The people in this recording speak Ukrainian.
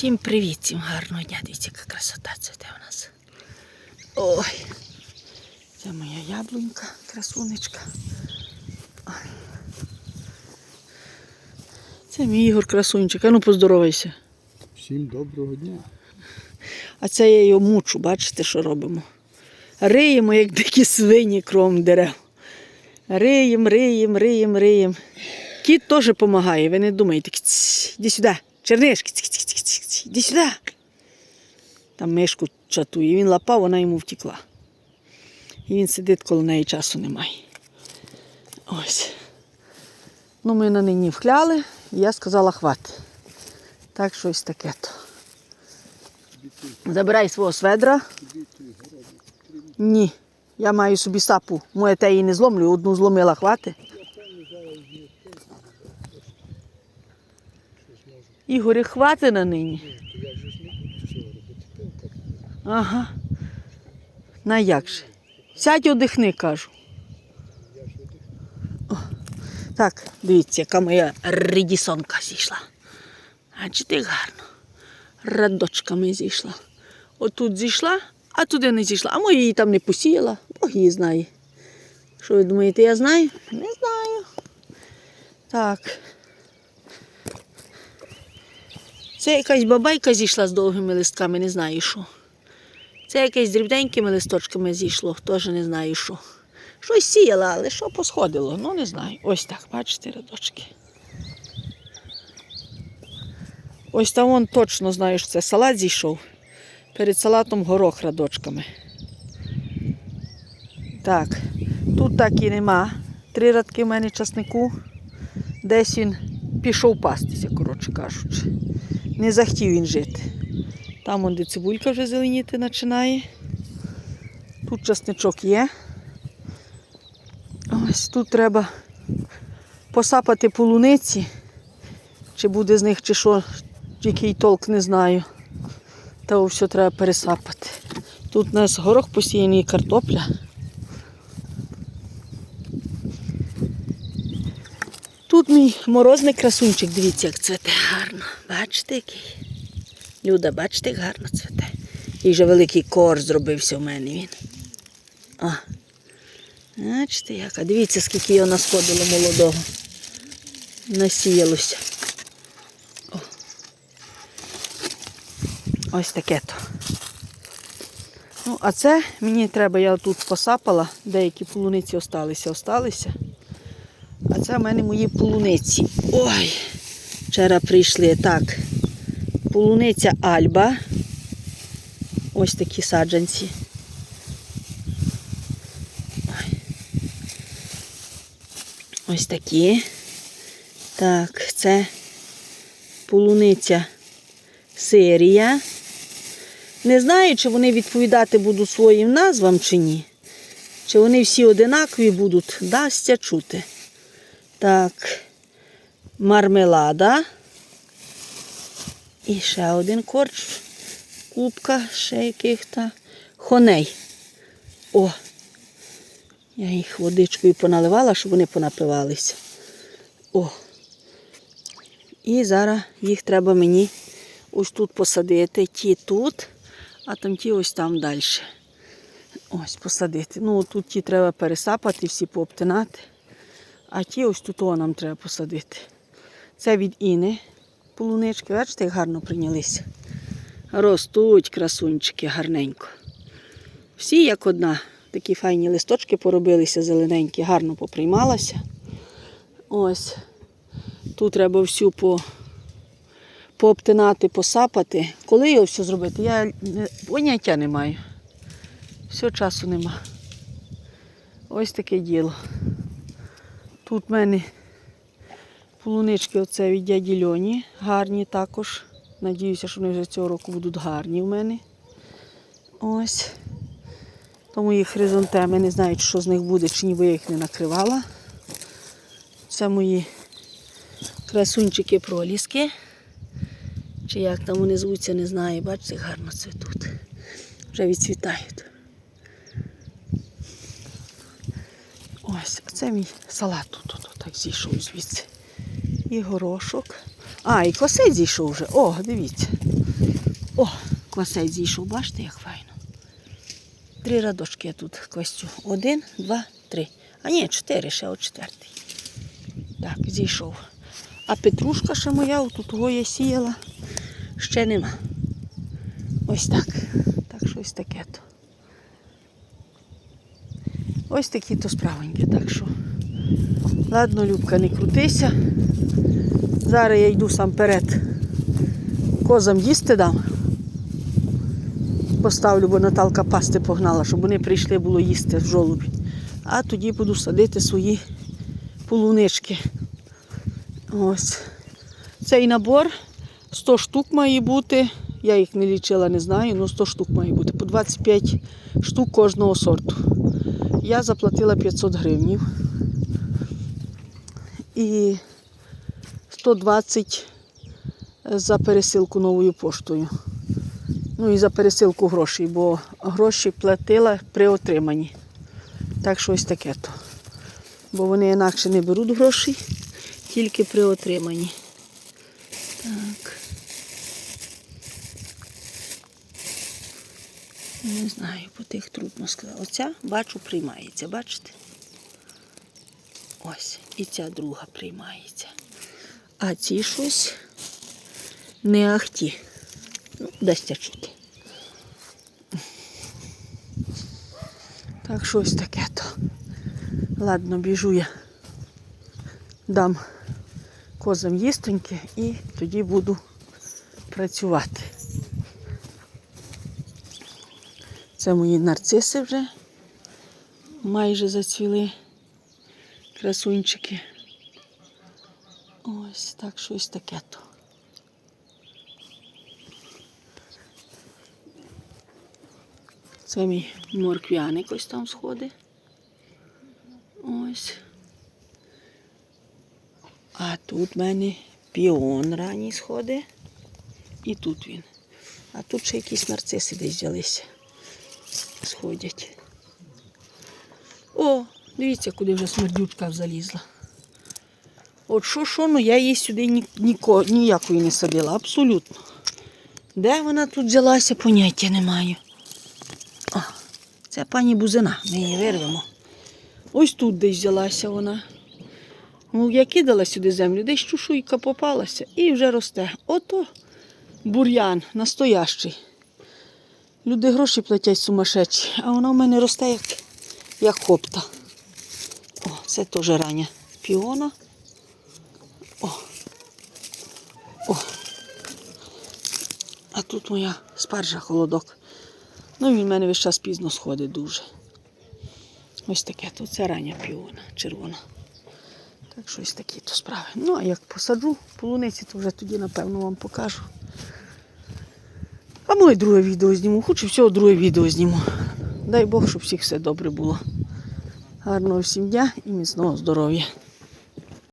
Всім привіт, всім гарного дня. Дивіться, яка красота цвіте у нас. Ой. Це моя яблунька, красунечка. Ой. Це мій Ігор красунчик. А ну поздоровайся. Всім доброго дня. А це я його мучу, бачите, що робимо? Риємо, як дикі свині кром дерев. Риєм, риєм, риєм, риєм. Кіт теж допомагає, ви не думайте. Кць, Іди сюди, чернишки, ць, іди сюди. Там мишку чатує. Він лапав, вона йому втекла. І він сидить, коли неї часу немає. Ось. Ну, ми на нині вхляли, і я сказала, хват. Так, щось таке то. Забирай свого сведра. Ні. Я маю собі сапу. Моє те її не зломлю, одну зломила, хвати. Ігорі, хвати на нині. Ага. На як же? Сядь одихни, кажу. О, Так, дивіться, яка моя редісонка зійшла. Бачите, як гарно. Радочками зійшла. Отут зійшла, а туди не зійшла. А може її там не посіяла, Бог її знає. Що ви думаєте, я знаю? Не знаю. Так. Це якась бабайка зійшла з довгими листками, не знаю що. Це якесь дрібненькими листочками зійшло, теж не знаю що. Щось сіяла, але що посходило, ну не знаю. Ось так, бачите, рядочки. Ось там вон точно знаю, що це салат зійшов. Перед салатом горох радочками. Так, тут так і нема. Три радки в мене часнику. Десь він пішов пастися, коротше кажучи. Не захотів він жити. Там де цибулька вже зеленіти починає. Тут часничок є. Ось тут треба посапати полуниці. Чи буде з них, чи що, який толк не знаю. Та все треба пересапати. Тут у нас горох посіяний картопля. Тут мій морозний красунчик, дивіться, як цвете гарно. Бачите, який? Люда, бачите, як гарно цвете. І вже великий кор зробився у мене він. А. Бачите, як? А дивіться, скільки його насходило молодого. Насіялося. О. Ось таке то. Ну, а це мені треба, я тут посапала, деякі полуниці осталися, осталися. А це в мене мої полуниці. Ой, вчора прийшли. Так. Полуниця Альба. Ось такі саджанці. Ось такі. Так, це полуниця серія. Не знаю, чи вони відповідати будуть своїм назвам чи ні. Чи вони всі одинакові будуть, дасться чути. Так, мармелада. І ще один корч, кубка, ще яких-то хоней. О! Я їх водичкою поналивала, щоб вони понапивалися. О! І зараз їх треба мені ось тут посадити. Ті тут, а там ті ось там далі. Ось посадити. Ну, тут ті треба пересапати, всі пообтинати. А ті ось тут о, нам треба посадити. Це від Іни полунички. Бачите, як гарно прийнялися. Ростуть красунчики гарненько. Всі як одна. Такі файні листочки поробилися, зелененькі, гарно поприймалася. Ось. Тут треба всю по, пообтинати, посапати. Коли його все зробити, я поняття не маю. Все часу нема. Ось таке діло. Тут в мене полунички оце дяді Льоні, гарні також. Надіюся, що вони вже цього року будуть гарні в мене. Ось. Тому їх хризантеми, не знаю, що з них буде, чи ні, бо я їх не накривала. Це мої красунчики проліски. Чи як там вони звуться, не знаю. Бачите, гарно цвітуть. Вже відцвітають. Ось, це мій салат тут, так зійшов звідси. І горошок. А, і косець зійшов вже. О, дивіться. О, квасець зійшов, бачите, як файно. Три радочки я тут квасцю. Один, два, три. А ні, чотири, ще от четвертий. Так, зійшов. А петрушка ще моя, тут того я сіяла, ще нема. Ось так. Так, щось таке то. Ось такі то справоньки, так що. Ладно, Любка, не крутися. Зараз я йду сам перед козам їсти дам. Поставлю, бо Наталка пасти погнала, щоб вони прийшли було їсти в жолобі. А тоді буду садити свої полунички. Ось. Цей набор 100 штук має бути. Я їх не лічила, не знаю, але 100 штук має бути. По 25 штук кожного сорту. Я заплатила 500 гривнів. І 120 за пересилку новою поштою. Ну і за пересилку грошей, бо гроші платила при отриманні. Так що ось таке то. Бо вони інакше не беруть грошей, тільки при отриманні. Так. Не знаю, по тих трудно сказати. Оця, бачу, приймається, бачите? Ось, і ця друга приймається. А ці щось не ахті. Ну, дасться чути. Так, щось таке то. Ладно, біжу я. Дам козам їстоньки і тоді буду працювати. Це мої нарциси вже майже зацвіли красунчики. Ось так щось таке то. Це мій морквяник ось там сходить. Ось. А тут в мене піон ранній сходить. І тут він. А тут ще якісь нарциси десь взялися. Сходять. О, дивіться, куди вже смердючка залізла. От що, що, ну я її сюди ні, ніко, ніякої не садила, абсолютно. Де вона тут взялася, поняття не маю. О, це пані бузина, ми її вирвемо. Ось тут десь взялася вона. Ну, я кидала сюди землю, десь чушуйка попалася і вже росте. Ото бур'ян настоящий. Люди гроші платять сумасшедші, а вона в мене росте як, як хопта. О, це теж рання піона. О. О. А тут моя спаржа холодок. Ну, він в мене весь час пізно сходить дуже. Ось таке тут це рання піона, червона. Так що ось такі то справи. Ну, а як посаджу полуниці, то вже тоді, напевно, вам покажу. А може друге відео зніму, хочу всього друге відео зніму. Дай Бог, щоб всіх все добре було. Гарного всім дня і міцного здоров'я.